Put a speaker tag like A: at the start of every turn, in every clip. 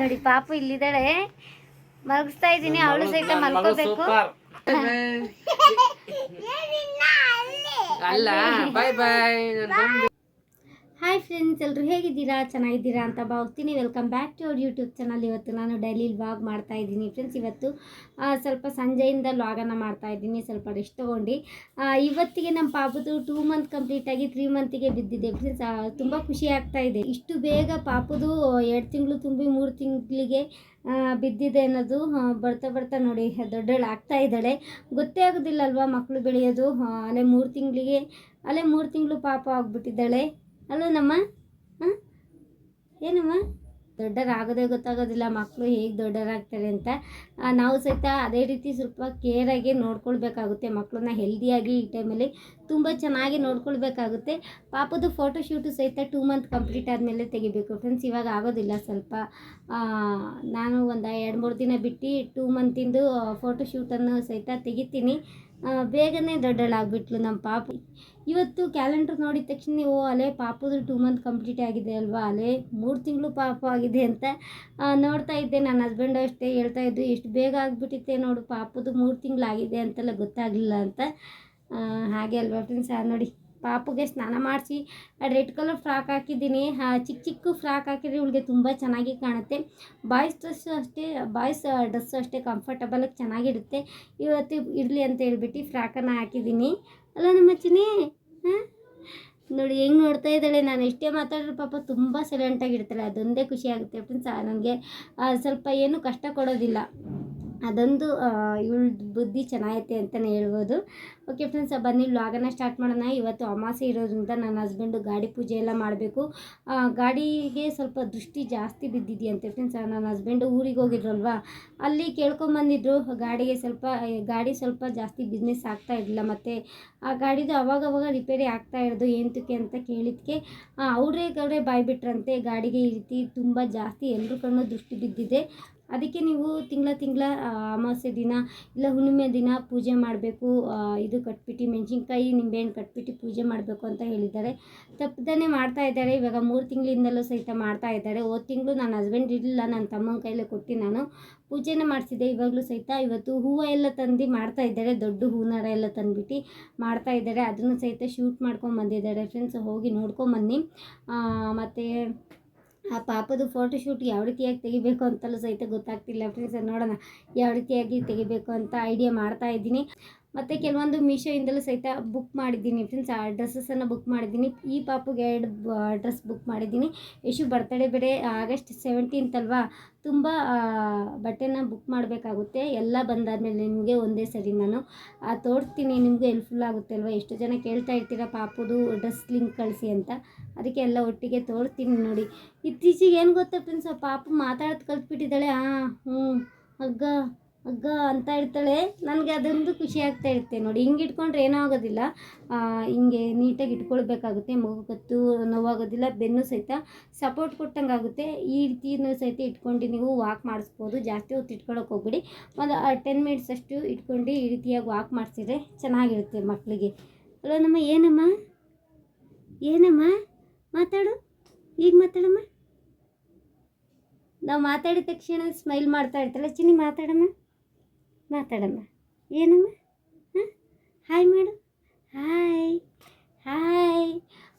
A: ನೋಡಿ ಪಾಪು ಇಲ್ಲಿದ್ದಾಳೆ. ಮಲಗಿಸ್ತಾ ಇದ್ದೀನಿ ಅವಳು ಸಹಿತ ಮಲ್ಕೋಬೇಕು.
B: ಅಲ್ಲ. ಬಾಯ್ ಬಾಯ್
A: ಹಾಯ್ ಫ್ರೆಂಡ್ಸ್ ಎಲ್ಲರೂ ಹೇಗಿದ್ದೀರಾ? ಚೆನ್ನಾಗಿದ್ದೀರಾ ಅಂತ ಭಾವಿಸ್ತೀನಿ. Welcome back to our YouTube channel ಇವತ್ತು ನಾನು ಡೈಲಿ ವ್ಲಾಗ್ ಮಾಡ್ತಾ ಇದ್ದೀನಿ ಫ್ರೆಂಡ್ಸ್ ಇವತ್ತು ಸ್ವಲ್ಪ ಸಂಜೆಯಿಂದ ವ್ಲಾಗನ್ನು ಮಾಡ್ತಾ ಇದ್ದೀನಿ. ಸ್ವಲ್ಪ ರೆಸ್ಟ್ ತೊಗೊಂಡು. ಇವತ್ತಿಗೆ ನಮ್ಮ ಪಾಪದು ಟೂ ಮಂತ್ ಕಂಪ್ಲೀಟ್ ಆಗಿ ತ್ರೀ ಮಂತಿಗೆ ಬಿದ್ದಿದೆ ಫ್ರೆಂಡ್ಸ್ ತುಂಬ ಖುಷಿ ಆಗ್ತಾ ಇದೆ. ಇಷ್ಟು ಬೇಗ ಪಾಪದು ಎರಡು ತಿಂಗಳು ತುಂಬಿ ಮೂರು ತಿಂಗಳಿಗೆ ಬಿದ್ದಿದೆ ಅನ್ನೋದು ಬರ್ತಾ ಬರ್ತಾ ನೋಡಿ, ದೊಡ್ಡಳು ಆಗ್ತಾ ಇದ್ದಾಳೆ. ಗೊತ್ತೇ ಆಗೋದಿಲ್ಲ ಅಲ್ವಾ ಮಕ್ಕಳು ಬೆಳೆಯೋದು? ಅಲ್ಲೇ ಮೂರು ತಿಂಗಳಿಗೆ, ಅಲ್ಲೇ ಮೂರು ತಿಂಗಳು ಪಾಪ ಆಗ್ಬಿಟ್ಟಿದ್ದಾಳೆ. ಅಲ್ಲೋ ನಮ್ಮ, ಹಾಂ? ಏನಮ್ಮ? ದೊಡ್ಡರಾಗೋದೇ ಗೊತ್ತಾಗೋದಿಲ್ಲ ಮಕ್ಕಳು ಹೇಗೆ ದೊಡ್ಡರಾಗ್ತಾರೆ ಅಂತ. ನಾವು ಸಹಿತ ಅದೇ ರೀತಿ ಸ್ವಲ್ಪ ಕೇರಾಗಿ ನೋಡ್ಕೊಳ್ಬೇಕಾಗುತ್ತೆ ಮಕ್ಕಳನ್ನ ಹೆಲ್ದಿಯಾಗಿ ಈ ಟೈಮಲ್ಲಿ ತುಂಬ ಚೆನ್ನಾಗಿ ನೋಡ್ಕೊಳ್ಬೇಕಾಗುತ್ತೆ. ಪಾಪದು ಫೋಟೋ ಶೂಟು ಸಹಿತ ಟೂ ಮಂತ್ ಕಂಪ್ಲೀಟ್ ಆದಮೇಲೆ ತೆಗಿಬೇಕು. ಫ್ರೆಂಡ್ಸ್ ಇವಾಗ ಆಗೋದಿಲ್ಲ ಸ್ವಲ್ಪ. ನಾನು ಒಂದು ಎರಡು ಮೂರು ದಿನ ಬಿಟ್ಟು ಟೂ ಮಂತಿಂದು ಫೋಟೋ ಶೂಟನ್ನು ಸಹಿತ ತೆಗಿತೀನಿ. ಬೇಗನೆ ದೊಡ್ಡಳಾಗ್ಬಿಟ್ಲು ನಮ್ಮ ಪಾಪ. ಇವತ್ತು ಕ್ಯಾಲೆಂಡರ್ ನೋಡಿದ ತಕ್ಷಣ ಓ, ಅಲೆ ಪಾಪದು ಟೂ ಮಂತ್ ಕಂಪ್ಲೀಟ್ ಆಗಿದೆ ಅಲ್ವಾ? ಅಲೆ ಮೂರು ತಿಂಗಳು ಪಾಪ ಆಗಿದೆ ಅಂತ ನೋಡ್ತಾ ಇದ್ದೆ. ನನ್ನ ಹಸ್ಬೆಂಡ್ ಅಷ್ಟೇ ಹೇಳ್ತಾ ಇದ್ದು ಎಷ್ಟು ಬೇಗ ಆಗಿಬಿಟ್ಟಿತ್ತೆ ನೋಡು, ಪಾಪದು ಮೂರು ತಿಂಗಳಾಗಿದೆ ಅಂತೆಲ್ಲ ಗೊತ್ತಾಗಲಿಲ್ಲ ಅಂತ. ಹಾಗೆ ಅಲ್ವಾ ಫ್ರೆಂಡ್ಸ್ ನೋಡಿ, ಪಾಪುಗೆ ಸ್ನಾನ ಮಾಡಿಸಿ ರೆಡ್ ಕಲರ್ ಫ್ರಾಕ್ ಹಾಕಿದ್ದೀನಿ. ಚಿಕ್ಕ ಚಿಕ್ಕ ಫ್ರಾಕ್ ಹಾಕಿದ್ರೆ ಇವಳಿಗೆ ತುಂಬ ಚೆನ್ನಾಗಿ ಕಾಣುತ್ತೆ. ಬಾಯ್ಸ್ ಡ್ರೆಸ್ಸು ಅಷ್ಟೇ, ಬಾಯ್ಸ್ ಡ್ರೆಸ್ಸು ಅಷ್ಟೇ ಕಂಫರ್ಟಬಲಾಗಿ ಚೆನ್ನಾಗಿರುತ್ತೆ. ಇವತ್ತು ಇರಲಿ ಅಂತ ಹೇಳ್ಬಿಟ್ಟು ಫ್ರಾಕನ್ನು ಹಾಕಿದ್ದೀನಿ. ಅಲ್ಲ, ನಮ್ಮ ಚಿನಿ ಹಾಂ? ನೋಡಿ, ಹೆಂಗೆ ನೋಡ್ತಾ ಇದ್ದಾಳೆ? ನಾನು ಎಷ್ಟೇ ಮಾತಾಡಿದ್ರು ಪಾಪ ತುಂಬ ಸೈಲೆಂಟಾಗಿರ್ತಾಳೆ ಅದೊಂದೇ ಖುಷಿ ಆಗುತ್ತೆ ಫ್ರೆಂಡ್ಸ್ ನನಗೆ. ಸ್ವಲ್ಪ ಏನು ಕಷ್ಟ ಕೊಡೋದಿಲ್ಲ. ಅದೊಂದು ಇವಳ ಬುದ್ಧಿ ಚೆನ್ನಾಗೈತೆ ಅಂತಲೇ ಹೇಳ್ಬೋದು. ಓಕೆ ಫ್ರೆಂಡ್ಸ್ ಬನ್ನಿ ವ್ಲಾಗನ್ನ ಸ್ಟಾರ್ಟ್ ಮಾಡೋಣ. ಇವತ್ತು ಅಮಾಸೆ ಇರೋದ್ರಿಂದ ನನ್ನ ಹಸ್ಬೆಂಡು ಗಾಡಿ ಪೂಜೆ ಎಲ್ಲ ಮಾಡಬೇಕು. ಗಾಡಿಗೆ ಸ್ವಲ್ಪ ದೃಷ್ಟಿ ಜಾಸ್ತಿ ಬಿದ್ದಿದೆಯಂತೆ ಫ್ರೆಂಡ್ಸ್ ನನ್ನ ಹಸ್ಬೆಂಡು ಊರಿಗೆ ಹೋಗಿದ್ರಲ್ವಾ? ಅಲ್ಲಿ ಕೇಳ್ಕೊಂಬಂದಿದ್ರು ಗಾಡಿಗೆ ಸ್ವಲ್ಪ ಗಾಡಿ ಸ್ವಲ್ಪ ಜಾಸ್ತಿ ಬಿಸ್ನೆಸ್ ಆಗ್ತಾ ಇರಲಿಲ್ಲ ಮತ್ತು. ಆ ಗಾಡಿದು ಅವಾಗವಾಗ ರಿಪೇರಿ ಆಗ್ತಾ ಇರೋದು, ಏಂತಕ್ಕೆ ಅಂತ ಕೇಳಿದ್ಕೆ ಅವರೇ ಅವರೇ ಬಾಯ್ಬಿಟ್ರಂತೆ ಗಾಡಿಗೆ ಈ ರೀತಿ ತುಂಬ ಜಾಸ್ತಿ ಎಲ್ಲರೂ ಕಣ್ಣು ದೃಷ್ಟಿ ಬಿದ್ದಿದೆ. ಅದಕ್ಕೆ ನೀವು ತಿಂಗಳ ತಿಂಗಳ ಅಮಾವಾಸ್ಯೆ ದಿನ, ಇಲ್ಲ ಹುಣ್ಣಿಮೆ ದಿನ ಪೂಜೆ ಮಾಡಬೇಕು. ಇದು ಕಟ್ಬಿಟ್ಟು, ಮೆಣಸಿನ್ಕಾಯಿ, ನಿಂಬೆಹಣ್ಣು ಕಟ್ಬಿಟ್ಟು ಪೂಜೆ ಮಾಡಬೇಕು ಅಂತ ಹೇಳಿದ್ದಾರೆ. ತಪ್ಪದೇ ಮಾಡ್ತಾ ಇದ್ದಾರೆ. ಇವಾಗ ಮೂರು ತಿಂಗಳಿಂದಲೂ ಸಹಿತ ಮಾಡ್ತಾ ಇದ್ದಾರೆ. ಹೋದ ತಿಂಗಳು ನನ್ನ ಹಸ್ಬೆಂಡ್ ಇರಲಿಲ್ಲ, ನನ್ನ ತಮ್ಮನ ಕೈಲೇ ಕೊಟ್ಟು ನಾನು ಪೂಜೆನೇ ಮಾಡಿಸಿದ್ದೆ. ಇವಾಗಲೂ ಸಹಿತ ಇವತ್ತು ಹೂವು ಎಲ್ಲ ತಂದು ಮಾಡ್ತಾ ಇದ್ದಾರೆ. ದೊಡ್ಡ ಹೂನಾರ ಎಲ್ಲ ತಂದುಬಿಟ್ಟು ಮಾಡ್ತಾ ಇದ್ದಾರೆ. ಅದನ್ನು ಸಹಿತ ಶೂಟ್ ಮಾಡ್ಕೊಂಡು ಬಂದಿದ್ದಾರೆ. ಫ್ರೆಂಡ್ಸ್ ಹೋಗಿ ನೋಡ್ಕೊಂಬನ್ನಿ ಮತ್ತು ಆ ಪಾಪದ ಫೋಟೋ ಶೂಟ್ ಯಾವ ರೀತಿಯಾಗಿ ತೆಗಿಬೇಕು ಅಂತಲೂ ಸಹಿತ ಗೊತ್ತಾಗ್ತಿಲ್ಲ. ಫ್ರೆಂಡ್ಸ್ ನೋಡೋಣ. ಯಾವ ರೀತಿಯಾಗಿ ತೆಗಿಬೇಕು ಅಂತ ಐಡಿಯಾ ಮಾಡ್ತಾ ಇದ್ದೀನಿ. ಮತ್ತು ಕೆಲವೊಂದು ಮೀಶೋಯಿಂದಲೂ ಸಹಿತ ಬುಕ್ ಮಾಡಿದ್ದೀನಿ. ಫ್ರೆಂಡ್ಸ್ ಆ ಡ್ರೆಸ್ಸನ್ನು ಬುಕ್ ಮಾಡಿದ್ದೀನಿ. ಈ ಪಾಪುಗೆ ಎರಡು ಡ್ರೆಸ್ ಬುಕ್ ಮಾಡಿದ್ದೀನಿ. ಯಶು ಬರ್ತಡೇ ಬೇರೆ ಆಗಸ್ಟ್ ಸೆವೆಂಟೀನ್ತ್ ಅಲ್ವಾ? ತುಂಬ ಬಟ್ಟೆನ ಬುಕ್ ಮಾಡಬೇಕಾಗುತ್ತೆ. ಎಲ್ಲ ಬಂದಾದಮೇಲೆ ನಿಮಗೆ ಒಂದೇ ಸರಿ ನಾನು ತೋರಿಸ್ತೀನಿ. ನಿಮಗೆ ಹೆಲ್ಪ್ಫುಲ್ ಆಗುತ್ತೆ ಅಲ್ವಾ? ಎಷ್ಟು ಜನ ಕೇಳ್ತಾ ಇರ್ತೀರ ಪಾಪುದು ಡ್ರೆಸ್ ಲಿಂಕ್ ಕಳಿಸಿ ಅಂತ. ಅದಕ್ಕೆ ಎಲ್ಲ ಒಟ್ಟಿಗೆ ತೋರಿಸ್ತೀನಿ ನೋಡಿ. ಇತ್ತೀಚೆಗೆ ಏನು ಗೊತ್ತಾ ಫ್ರೆಂಡ್ಸ್ ಪಾಪು ಮಾತಾಡೋದು ಕಲ್ತ್ಬಿಟ್ಟಿದ್ದಾಳೆ ಹಾಂ ಹ್ಞೂ ಹಗ್ಗ ಹಗ್ಗ ಅಂತ ಇರ್ತಾಳೆ ನನಗೆ ಅದೊಂದು ಖುಷಿ ಆಗ್ತಾ ಇರುತ್ತೆ ನೋಡಿ. ಹಿಂಗೆ ಇಟ್ಕೊಂಡ್ರೆ ಏನೂ ಆಗೋದಿಲ್ಲ ಹಿಂಗೆ ನೀಟಾಗಿ ಇಟ್ಕೊಳ್ಬೇಕಾಗುತ್ತೆ. ಮಗು ಕತ್ತು ನೋವಾಗೋದಿಲ್ಲ. ಬೆನ್ನು ಸಹಿತ ಸಪೋರ್ಟ್ ಕೊಟ್ಟಂಗೆ ಆಗುತ್ತೆ. ಈ ರೀತಿಯೂ ಸಹಿತ ಇಟ್ಕೊಂಡು ನೀವು ವಾಕ್ ಮಾಡಿಸ್ಬೋದು. ಜಾಸ್ತಿ ಹೊತ್ತು ಇಟ್ಕೊಳ್ಳೋಕೆ ಹೋಗ್ಬಿಡಿ. ಒಂದು ಟೆನ್ ಮಿನಿಟ್ಸ್ ಅಷ್ಟು ಇಟ್ಕೊಂಡು ಈ ರೀತಿಯಾಗಿ ವಾಕ್ ಮಾಡಿಸಿದ್ರೆ ಚೆನ್ನಾಗಿರುತ್ತೆ ಮಕ್ಕಳಿಗೆ ಅಲೋ ನಮ್ಮ, ಏನಮ್ಮ? ಏನಮ್ಮ? ಮಾತಾಡು. ಈಗ ಮಾತಾಡಮ್ಮ. ನಾವು ಮಾತಾಡಿದ ತಕ್ಷಣ ಸ್ಮೈಲ್ ಮಾಡ್ತಾ ಇರ್ತಾಳೆ. ಚಿನ್ನಿ ಮಾತಾಡಮ್ಮ. ಮಾತಾಡಮ್ಮ. ಏನಮ್ಮ? ಹಾಯ್ ಮಾಡು ಹಾಯ್ ಹಾಯ್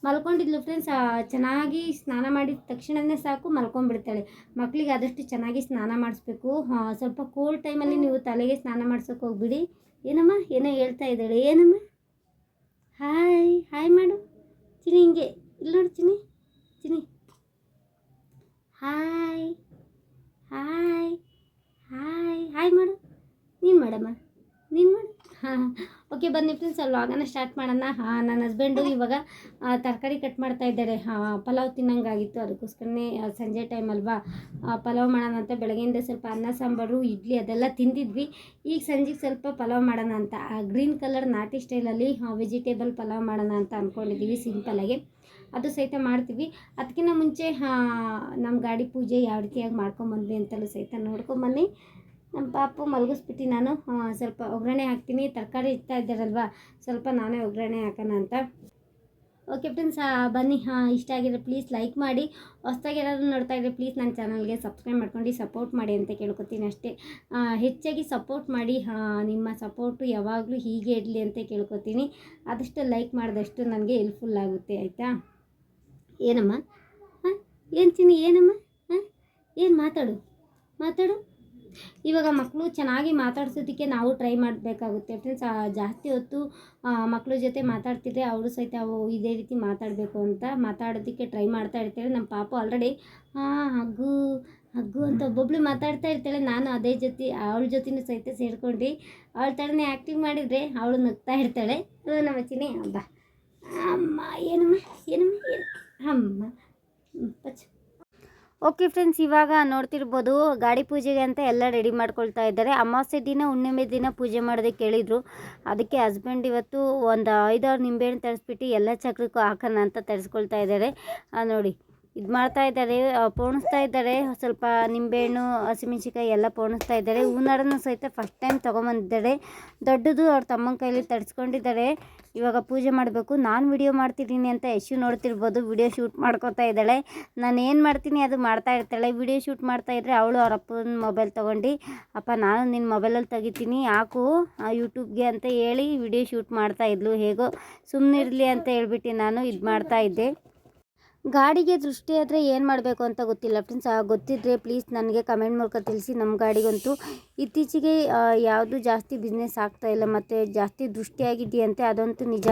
A: ಮಲ್ಕೊಂಡಿದ್ಲು ಫ್ರೆಂಡ್ಸ್ ಚೆನ್ನಾಗಿ ಸ್ನಾನ ಮಾಡಿದ ತಕ್ಷಣವೇ ಸಾಕು, ಮಲ್ಕೊಂಡ್ಬಿಡ್ತಾಳೆ. ಮಕ್ಕಳಿಗೆ ಆದಷ್ಟು ಚೆನ್ನಾಗಿ ಸ್ನಾನ ಮಾಡಿಸ್ಬೇಕು. ಸ್ವಲ್ಪ ಕೋಲ್ಡ್ ಟೈಮಲ್ಲಿ ನೀವು ತಲೆಗೆ ಸ್ನಾನ ಮಾಡ್ಸೋಕೆ ಹೋಗ್ಬಿಡಿ. ಏನಮ್ಮ? ಏನೋ ಹೇಳ್ತಾ ಇದ್ದಾಳೆ. ಏನಮ್ಮ? ಹಾಯ್ ಹಾಯ್ ಮಾಡು ಚಿನಿ ಹಿಂಗೆ. ಇಲ್ಲಿ ನೋಡಿ Chini hi hi hi hi ಮಾಡು ನೀನು ಮಾಡಮ್ಮ ನೀನು ಮಾಡು ಹಾಂ ಓಕೆ ಬನ್ನಿ ಫ್ರೆಂಡ್ಸ್ ಅಲ್ಲಿ ವ್ಲಾಗನ್ನ ಸ್ಟಾರ್ಟ್ ಮಾಡೋಣ. ಹಾಂ ನನ್ನ ಹಸ್ಬೆಂಡು ಇವಾಗ ತರಕಾರಿ ಕಟ್ ಮಾಡ್ತಾ ಇದ್ದಾರೆ. ಹಾಂ ಪಲಾವ್ ತಿನ್ನಂಗಾಗಿತ್ತು. ಅದಕ್ಕೋಸ್ಕರನೇ ಸಂಜೆ ಟೈಮ್ ಅಲ್ವಾ ಆ, ಪಲಾವ್ ಮಾಡೋಣ ಅಂತ ಬೆಳಗ್ಗೆಯಿಂದ ಸ್ವಲ್ಪ ಅನ್ನ ಸಾಂಬಾರು ಇಡ್ಲಿ ಅದೆಲ್ಲ ತಿಂದಿದ್ವಿ. ಈಗ ಸಂಜೆಗೆ ಸ್ವಲ್ಪ ಪಲಾವ್ ಮಾಡೋಣ ಅಂತ ಗ್ರೀನ್ ಕಲರ್ ನಾಟಿ ಸ್ಟೈಲಲ್ಲಿ ವೆಜಿಟೇಬಲ್ ಪಲಾವ್ ಮಾಡೋಣ ಅಂತ ಅಂದ್ಕೊಂಡಿದ್ದೀವಿ ಸಿಂಪಲಾಗಿ ಅದು ಸಹಿತ ಮಾಡ್ತೀವಿ. ಅದಕ್ಕಿಂತ ಮುಂಚೆ ನಮ್ಮ ಗಾಡಿ ಪೂಜೆ ಯಾವ ರೀತಿಯಾಗಿ ಮಾಡ್ಕೊಂಬಂದ್ವಿ ಅಂತಲೂ ಸಹಿತ ನೋಡ್ಕೊಂಬನ್ನಿ ನಮ್ಮ ಪಾಪು ಮಲಗಿಸ್ಬಿಟ್ಟು ನಾನು. ಸ್ವಲ್ಪ ಒಗ್ಗರಣೆ ಹಾಕ್ತೀನಿ. ತರಕಾರಿ ಇಡ್ತಾ ಇದ್ದಾರಲ್ವ? ಸ್ವಲ್ಪ ನಾನೇ ಒಗ್ಗರಣೆ ಹಾಕೋಣ ಅಂತ. ಓಕೆ ಫ್ರೆಂಡ್ಸ್ ಬನ್ನಿ. ಹಾಂ, ಇಷ್ಟ ಆಗಿದ್ರೆ ಪ್ಲೀಸ್ ಲೈಕ್ ಮಾಡಿ. ಹೊಸ್ದಾಗಿ ಏನಾದರೂ ನೋಡ್ತಾ ಇದ್ದರೆ ಪ್ಲೀಸ್ ನನ್ನ ಚಾನಲ್ಗೆ ಸಬ್ಸ್ಕ್ರೈಬ್ ಮಾಡ್ಕೊಂಡು ಸಪೋರ್ಟ್ ಮಾಡಿ ಅಂತ ಕೇಳ್ಕೊತೀನಿ ಅಷ್ಟೇ. ಹೆಚ್ಚಾಗಿ ಸಪೋರ್ಟ್ ಮಾಡಿ. ನಿಮ್ಮ ಸಪೋರ್ಟು ಯಾವಾಗಲೂ ಹೀಗೆ ಇರಲಿ ಅಂತ ಕೇಳ್ಕೊತೀನಿ. ಆದಷ್ಟು ಲೈಕ್ ಮಾಡಿದಷ್ಟು ನನಗೆ ಹೆಲ್ಪ್ಫುಲ್ ಆಗುತ್ತೆ, ಆಯಿತಾ? ಏನಮ್ಮ? ಹಾಂ? ಏನು ಚಿನ್ನಿ, ಏನಮ್ಮ? ಹಾಂ? ಏನು ಮಾತಾಡು? ಮಾತಾಡು. ಇವಾಗ ಮಕ್ಕಳು ಚೆನ್ನಾಗಿ ಮಾತಾಡ್ಸೋದಕ್ಕೆ ನಾವು ಟ್ರೈ ಮಾಡಬೇಕಾಗುತ್ತೆ. ಫ್ರೆಂಡ್ಸ್ ಜಾಸ್ತಿ ಹೊತ್ತು ಮಕ್ಕಳ ಜೊತೆ ಮಾತಾಡ್ತಿದ್ರೆ ಅವರು ಸಹಿತ ಅವು ಇದೇ ರೀತಿ ಮಾತಾಡಬೇಕು ಅಂತ ಮಾತಾಡೋದಕ್ಕೆ ಟ್ರೈ ಮಾಡ್ತಾ ಇರ್ತಾಳೆ ನಮ್ಮ ಪಾಪ ಆಲ್ರೆಡಿ ಹಾಂ ಹಗ್ಗು ಹಗ್ಗು ಅಂತ ಒಬ್ಬೊಬ್ಳು ಮಾತಾಡ್ತಾ ಇರ್ತಾಳೆ. ನಾನು ಅದೇ ಜೊತೆ, ಅವಳ ಜೊತೆನೂ ಸಹಿತ ಸೇರ್ಕೊಂಡು ಅವಳ ಥರನೇ ಆ್ಯಕ್ಟಿಂಗ್ ಮಾಡಿದರೆ ಅವಳು ನಗ್ತಾ ಇರ್ತಾಳೆ. ನಮ್ಮ ಹಬ್ಬ ಅಮ್ಮ, ಏನಮ್ಮ ಏನಮ್ಮ ಏನು ಅಮ್ಮ ಪಚ್ಚ ಓಕೆ ಫ್ರೆಂಡ್ಸ್ ಇವಾಗ ನೋಡ್ತಿರ್ಬೋದು ಗಾಡಿ ಪೂಜೆಗೆ ಅಂತ ಎಲ್ಲ ರೆಡಿ ಮಾಡ್ಕೊಳ್ತಾ ಇದ್ದಾರೆ. ಅಮಾವಾಸ್ಯೆ ದಿನ, ಹುಣ್ಣಿಮೆ ದಿನ ಪೂಜೆ ಮಾಡೋದಕ್ಕೆ ಕೇಳಿದರು. ಅದಕ್ಕೆ ಹಸ್ಬೆಂಡ್ ಇವತ್ತು ಒಂದು ಐದಾರು ನಿಂಬೆಹಣ್ಣು ತರಿಸ್ಬಿಟ್ಟು ಎಲ್ಲ ಚಕ್ರಕ್ಕೂ ಹಾಕೋಣ ಅಂತ ತರಿಸ್ಕೊಳ್ತಾ ಇದ್ದಾರೆ. ನೋಡಿ. ಇದು ಮಾಡ್ತಾ ಇದ್ದಾರೆ ಪೋಣಿಸ್ತಾ ಇದ್ದಾರೆ. ಸ್ವಲ್ಪ ನಿಂಬೆಹಣ್ಣು ಹಸಿಮೆಣ್ಸಿಕಾಯಿ ಎಲ್ಲ ಪೋಣಿಸ್ತಾ ಇದ್ದಾರೆ. ಹೂನಾರನ್ನು ಸಹಿತ ಫಸ್ಟ್ ಟೈಮ್ ತೊಗೊಂಬಂದಿದ್ದಾರೆ. ದೊಡ್ಡದು ಅವ್ರ ತಮ್ಮನ ಕೈಯಲ್ಲಿ ತರಿಸ್ಕೊಂಡಿದ್ದಾರೆ. ಇವಾಗ ಪೂಜೆ ಮಾಡಬೇಕು. ನಾನು ವಿಡಿಯೋ ಮಾಡ್ತಿದ್ದೀನಿ ಅಂತ ಯಶು ನೋಡ್ತಿರ್ಬೋದು. ವಿಡಿಯೋ ಶೂಟ್ ಮಾಡ್ಕೊತಾ ಇದ್ದಾಳೆ. ನಾನು ಏನು ಮಾಡ್ತೀನಿ ಅದು ಮಾಡ್ತಾ ಇರ್ತಾಳೆ. ವಿಡಿಯೋ ಶೂಟ್ ಮಾಡ್ತಾ ಇದ್ದರೆ ಅವಳು ಅವ್ರ ಅಪ್ಪನ ಮೊಬೈಲ್ ತೊಗೊಂಡು, ಅಪ್ಪ, ನಾನು ನಿನ್ನ ಮೊಬೈಲಲ್ಲಿ ತೆಗಿತೀನಿ. ಹಾಕು ಯೂಟ್ಯೂಬ್ಗೆ ಅಂತ ಹೇಳಿ ವಿಡಿಯೋ ಶೂಟ್ ಮಾಡ್ತಾ ಇದ್ಲು. ಹೇಗೋ ಸುಮ್ಮನೆ ಇರಲಿ ಅಂತ ಹೇಳ್ಬಿಟ್ಟು ನಾನು ಇದು ಮಾಡ್ತಾ ಇದ್ದೆ. ಗಾಡಿಗೆ ದೃಷ್ಟಿ ಆದರೆ ಏನು ಮಾಡಬೇಕು ಅಂತ ಗೊತ್ತಿಲ್ಲ. ಫ್ರೆಂಡ್ಸ್ ಗೊತ್ತಿದ್ದರೆ ಪ್ಲೀಸ್ ನನಗೆ ಕಮೆಂಟ್ ಮೂಲಕ ತಿಳಿಸಿ ನಮ್ಮ ಗಾಡಿಗಂತೂ. ಇತ್ತೀಚೆಗೆ ಯಾವುದು ಜಾಸ್ತಿ ಬಿಸ್ನೆಸ್ ಇಲ್ಲ ಮತ್ತು ಜಾಸ್ತಿ ದೃಷ್ಟಿಯಾಗಿದೆಯಂತೆ ಅದಂತೂ ನಿಜ.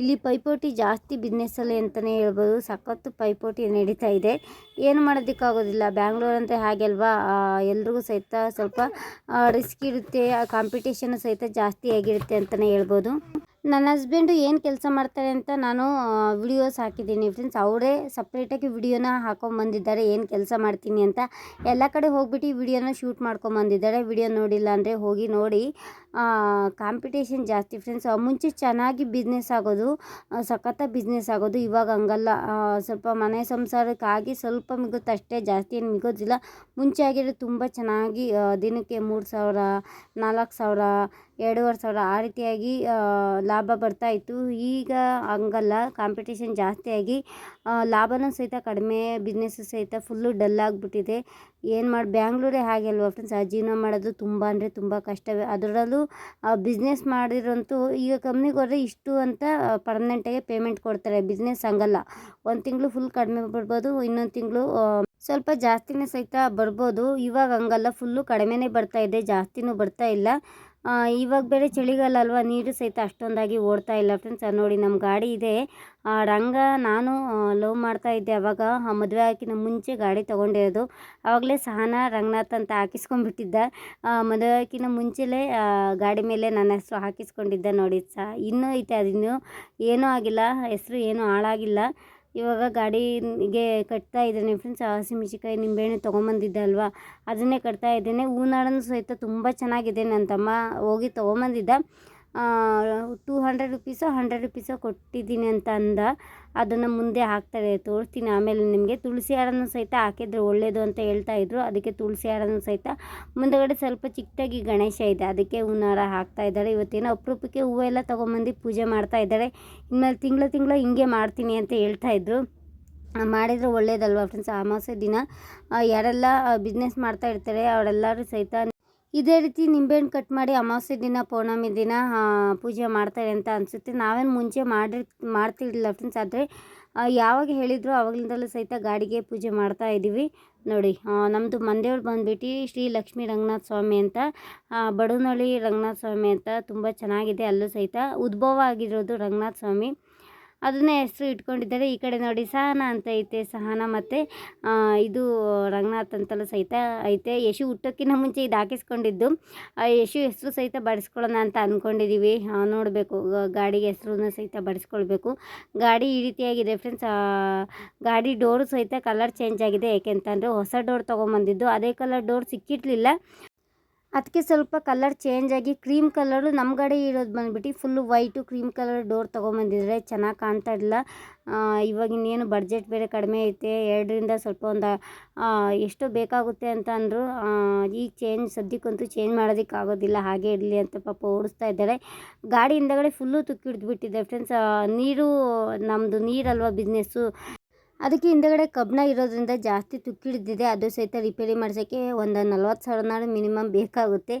A: ಇಲ್ಲಿ ಪೈಪೋಟಿ ಜಾಸ್ತಿ ಬಿಸ್ನೆಸ್ಸಲ್ಲಿ ಅಂತಲೇ ಹೇಳ್ಬೋದು. ಸಖತ್ತು ಪೈಪೋಟಿ ನಡೀತಾ ಇದೆ. ಏನು ಮಾಡೋದಕ್ಕಾಗೋದಿಲ್ಲ. ಬ್ಯಾಂಗ್ಳೂರ್ ಅಂತ ಹಾಗೆ ಅಲ್ವಾ? ಎಲ್ರಿಗೂ ಸಹಿತ ಸ್ವಲ್ಪ ರಿಸ್ಕ್ ಇರುತ್ತೆ. ಕಾಂಪಿಟೇಷನ್ ಸಹಿತ ಜಾಸ್ತಿ ಆಗಿರುತ್ತೆ ಅಂತಲೇ ಹೇಳ್ಬೋದು. ನನ್ನ ಹಸ್ಬೆಂಡು ಏನು ಕೆಲಸ ಮಾಡ್ತಾರೆ ಅಂತ ನಾನು ವಿಡಿಯೋಸ್ ಹಾಕಿದ್ದೀನಿ. ಫ್ರೆಂಡ್ಸ್ ಅವರೇ ಸಪ್ರೇಟಾಗಿ ವಿಡಿಯೋನ ಹಾಕೊಂಬಂದಿದ್ದಾರೆ ಏನು ಕೆಲಸ ಮಾಡ್ತೀನಿ ಅಂತ ಎಲ್ಲ ಕಡೆ ಹೋಗ್ಬಿಟ್ಟು ವಿಡಿಯೋನ ಶೂಟ್ ಮಾಡ್ಕೊಂಬಂದಿದ್ದಾರೆ ವಿಡಿಯೋ ನೋಡಿಲ್ಲ ಅಂದರೆ ಹೋಗಿ ನೋಡಿ ಕಾಂಪಿಟೇಷನ್ ಜಾಸ್ತಿ ಫ್ರೆಂಡ್ಸ್ ಮುಂಚೆ ಚೆನ್ನಾಗಿ ಬಿಸ್ನೆಸ್ ಆಗೋದು ಸಖತ್ತ ಬಿಸ್ನೆಸ್ ಆಗೋದು ಇವಾಗ ಹಂಗಲ್ಲ. ಸ್ವಲ್ಪ ಮನೆ ಸಂಸಾರಕ್ಕಾಗಿ ಸ್ವಲ್ಪ ಮಿಗುತ್ತಷ್ಟೇ ಜಾಸ್ತಿ ಏನು ಮಿಗೋದಿಲ್ಲ. ಮುಂಚೆ ಆಗಿರೋ ತುಂಬ ಚೆನ್ನಾಗಿ ದಿನಕ್ಕೆ ಮೂರು ಸಾವಿರ, ನಾಲ್ಕು ಸಾವಿರ ಎರಡೂವರೆ ಸಾವಿರ ಆ ರೀತಿಯಾಗಿ ಲಾಭ ಬರ್ತಾ ಇತ್ತು. ಈಗ ಹಂಗಲ್ಲ ಕಾಂಪಿಟೇಷನ್ ಜಾಸ್ತಿಯಾಗಿ ಲಾಭವೂ ಲಾಭನೂ ಸಹಿತ ಕಡಿಮೆ ಬಿಸ್ನೆಸ್ಸು ಸಹಿತ ಫುಲ್ಲು ಡಲ್ ಆಗಿಬಿಟ್ಟಿದೆ. ಏನು ಮಾಡಿ, ಬ್ಯಾಂಗ್ಳೂರೇ ಹಾಗೆ ಅಲ್ವಾ ಫ್ರೆಂಡ್ಸ್ ಆ, ಜೀವನ ಮಾಡೋದು ತುಂಬ ಅಂದರೆ ತುಂಬ ಕಷ್ಟವೇ. ಅದರಲ್ಲೂ ಬಿಸ್ನೆಸ್ ಮಾಡಿರೋಂತೂ, ಈಗ ಕಂಪ್ನಿಗೆ ಹೋದರೆ ಇಷ್ಟು ಅಂತ ಪರ್ಮನೆಂಟಾಗಿ ಪೇಮೆಂಟ್ ಕೊಡ್ತಾರೆ. ಬಿಸ್ನೆಸ್ ಹಂಗಲ್ಲ. ಒಂದು ತಿಂಗಳು ಫುಲ್ ಕಡಿಮೆ ಬರ್ಬೋದು, ಇನ್ನೊಂದು ತಿಂಗಳು ಸ್ವಲ್ಪ ಜಾಸ್ತಿನೇ ಸಹಿತ ಬರ್ಬೋದು. ಇವಾಗ ಹಂಗಲ್ಲ ಫುಲ್ಲು ಕಡಿಮೆನೇ ಬರ್ತಾ ಇದೆ, ಜಾಸ್ತಿನೂ ಬರ್ತಾ ಇಲ್ಲ. ಇವಾಗ ಬೇರೆ ಚಳಿಗಾಲ ಅಲ್ವಾ ನೀರು ಸಹಿತ ಅಷ್ಟೊಂದಾಗಿ ಓಡ್ತಾ ಇಲ್ಲ ಫ್ರೆಂಡ್ಸ್ ನೋಡಿ ನಮ್ಮ ಗಾಡಿ ಇದೆ. ರಂಗ ನಾನು ಲವ್ ಮಾಡ್ತಾ ಇದ್ದೆ ಅವಾಗ. ಮದುವೆ ಹಾಕಿನ ಮುಂಚೆ ಗಾಡಿ ತೊಗೊಂಡಿರೋದು. ಆವಾಗಲೇ ಸಹನ, ರಂಗನಾಥ್ ಅಂತ ಹಾಕಿಸ್ಕೊಂಡ್ಬಿಟ್ಟಿದ್ದ. ಮದುವೆ ಹಾಕಿನ ಮುಂಚೆಲೇ ಗಾಡಿ ಮೇಲೆ ನನ್ನ ಹೆಸರು ಹಾಕಿಸ್ಕೊಂಡಿದ್ದ ನೋಡಿ ಸಹ. ಇನ್ನೂ ಐತೆ ಅದಿನ್ನೂ. ಏನೂ ಆಗಿಲ್ಲ, ಹೆಸರು ಏನೂ ಹಾಳಾಗಿಲ್ಲ. ಇವಾಗ ಗಾಡಿಗೆ ಕಟ್ತಾ ಇದ್ದೇನೆ. ಫ್ರೆಂಡ್ಸ್ ಹಸಿಮೆಣ್ಸಿಕಾಯಿ ನಿಂಬೆಹಣ್ಣು ತೊಗೊಂಬಂದಿದ್ದೆ ಅಲ್ವಾ? ಅದನ್ನೇ ಕಟ್ತಾ ಇದ್ದೇನೆ. ಹೂನಾಡನ್ನು ಸಹಿತ ತುಂಬ ಚೆನ್ನಾಗಿದೆ. ನನ್ನ ತಮ್ಮ ಹೋಗಿ ತೊಗೊಂಬಂದಿದ್ದ. ಟೂ ಹಂಡ್ರೆಡ್ ರುಪೀಸೋ ಹಂಡ್ರೆಡ್ ರುಪೀಸೋ ಕೊಟ್ಟಿದ್ದೀನಿ ಅಂತ ಅಂದ. ಅದನ್ನು ಮುಂದೆ ಹಾಕ್ತಾರೆ ತೋರಿಸ್ತೀನಿ. ಆಮೇಲೆ ನಿಮಗೆ ತುಳಸಿ ಹಾರನ್ನು ಸಹಿತ ಹಾಕಿದರೆ ಒಳ್ಳೆಯದು ಅಂತ ಹೇಳ್ತಾ ಇದ್ರು. ಅದಕ್ಕೆ ತುಳಸಿ ಹಾರನ್ನು ಸಹಿತ ಮುಂದಗಡೆ ಸ್ವಲ್ಪ ಚಿಕ್ಕದಾಗಿ ಗಣೇಶ ಇದೆ. ಅದಕ್ಕೆ ಹೂನಾರ ಹಾಕ್ತಾ ಇದ್ದಾರೆ. ಇವತ್ತೇನೋ ಅಪರೂಪಕ್ಕೆ ಹೂವೆಲ್ಲ ತೊಗೊಂಬಂದು ಪೂಜೆ ಮಾಡ್ತಾ ಇದ್ದಾರೆ. ಇನ್ಮೇಲೆ ತಿಂಗಳು ತಿಂಗಳು ಹಿಂಗೆ ಮಾಡ್ತೀನಿ ಅಂತ ಹೇಳ್ತಾ ಇದ್ರು. ಆ, ಮಾಡಿದರೆ ಒಳ್ಳೇದಲ್ವಾ ಫ್ರೆಂಡ್ಸ್ ಅಮಾವಾಸ್ಯೆ ದಿನ ಯಾರೆಲ್ಲ ಬಿಸ್ನೆಸ್ ಮಾಡ್ತಾ ಇರ್ತಾರೆ ಅವರೆಲ್ಲರೂ ಸಹಿತ ಇದೇ ರೀತಿ ನಿಂಬೆಹಣ್ಣು ಕಟ್ ಮಾಡಿ ಅಮಾವಾಸ್ಯೆ ದಿನ, ಪೌರ್ಣಮಿ ದಿನ ಪೂಜೆ ಮಾಡ್ತಾರೆ ಅಂತ ಅನಿಸುತ್ತೆ. ನಾವೇನು ಮುಂಚೆ ಮಾಡಿ ಮಾಡ್ತಿರಲಿಲ್ಲ ಫ್ರೆಂಡ್ಸ್ ಆದರೆ ಯಾವಾಗ ಹೇಳಿದ್ರು ಆವಾಗಲಿಂದಲೂ ಸಹಿತ ಗಾಡಿಗೆ ಪೂಜೆ ಮಾಡ್ತಾ ಇದ್ದೀವಿ ನೋಡಿ ನಮ್ಮದು ಮಂದೇವ್ರು ಬಂದ್ಬಿಟ್ಟು ಶ್ರೀ ಲಕ್ಷ್ಮೀ ರಂಗನಾಥ ಸ್ವಾಮಿ ಅಂತ ಬಡವನಹಳ್ಳಿ ರಂಗನಾಥ ಸ್ವಾಮಿ ಅಂತ ತುಂಬ ಚೆನ್ನಾಗಿದೆ. ಅಲ್ಲೂ ಸಹಿತ ಉದ್ಭವ ಆಗಿರೋದು ರಂಗನಾಥ ಸ್ವಾಮಿ. ಅದನ್ನೇ ಹೆಸರು ಇಟ್ಕೊಂಡಿದ್ದಾರೆ. ಈ ಕಡೆ ನೋಡಿ ಸಹನ ಅಂತ ಐತೆ, ಸಹನ ಮತ್ತು ಇದು ರಂಗನಾಥ್ ಅಂತಲೂ ಸಹಿತ ಐತೆ. ಯಶು ಹುಟ್ಟೋಕ್ಕಿಂತ ಮುಂಚೆ ಇದು ಹಾಕಿಸ್ಕೊಂಡಿದ್ದು. ಯಶು ಹೆಸರು ಸಹಿತ ಬಡಿಸ್ಕೊಳ್ಳೋಣ ಅಂತ ಅಂದ್ಕೊಂಡಿದ್ದೀವಿ ನೋಡಬೇಕು ಗಾಡಿಗೆ ಹೆಸರನ್ನ ಸಹಿತ ಬಡಿಸ್ಕೊಳ್ಬೇಕು. ಗಾಡಿ ಈ ರೀತಿಯಾಗಿದೆ ಫ್ರೆಂಡ್ಸ್ ಗಾಡಿ ಡೋರು ಸಹಿತ ಕಲರ್ ಚೇಂಜ್ ಆಗಿದೆ. ಏಕೆಂತಂದರೆ ಹೊಸ ಡೋರ್ ತೊಗೊಂಬಂದಿದ್ದು. ಅದೇ ಕಲರ್ ಡೋರ್ ಸಿಕ್ಕಿರಲಿಲ್ಲ. ಅದಕ್ಕೆ ಸ್ವಲ್ಪ ಕಲರ್ ಚೇಂಜ್ ಆಗಿ ಕ್ರೀಮ್ ಕಲರು ನಮ್ಮ ಕಡೆ ಇರೋದು ಬಂದ್ಬಿಟ್ಟು full white cream colour door ತೊಗೊಂಬಂದಿದ್ರೆ ಚೆನ್ನಾಗಿ ಕಾಣ್ತಾ ಇಲ್ಲ ಇವಾಗ ಇನ್ನೇನು ಬಡ್ಜೆಟ್ ಬೇರೆ ಕಡಿಮೆ ಐತೆ. ಎರಡರಿಂದ ಸ್ವಲ್ಪ ಒಂದು ಎಷ್ಟು ಬೇಕಾಗುತ್ತೆ ಅಂತ ಅಂದರು ಈಗ ಚೇಂಜ್ ಸದ್ಯಕ್ಕಂತೂ ಚೇಂಜ್ ಮಾಡೋದಕ್ಕೆ ಆಗೋದಿಲ್ಲ, ಹಾಗೆ ಇರಲಿ ಅಂತ ಪಾಪ ಓಡಿಸ್ತಾ ಇದ್ದಾರೆ. ಗಾಡಿ ಹಿಂದಗಡೆ ಫುಲ್ಲು ತುಕ್ಕಿಡ್ದು ಬಿಟ್ಟಿದೆ ಫ್ರೆಂಡ್ಸ್ ನೀರು ನಮ್ಮದು ನೀರಲ್ವ ಬಿಸ್ನೆಸ್ಸು ಅದಕ್ಕೆ ಹಿಂದೆಗಡೆ ಕಬ್ಬಿಣ ಇರೋದ್ರಿಂದ ಜಾಸ್ತಿ ತುಕ್ಕಿಡ್ದಿದೆ ಅದು ಸಹಿತ ರಿಪೇರಿ ಮಾಡ್ಸೋಕ್ಕೆ ಒಂದು ನಲ್ವತ್ತು ಸಾವಿರನಾರು ಮಿನಿಮಮ್ ಬೇಕಾಗುತ್ತೆ.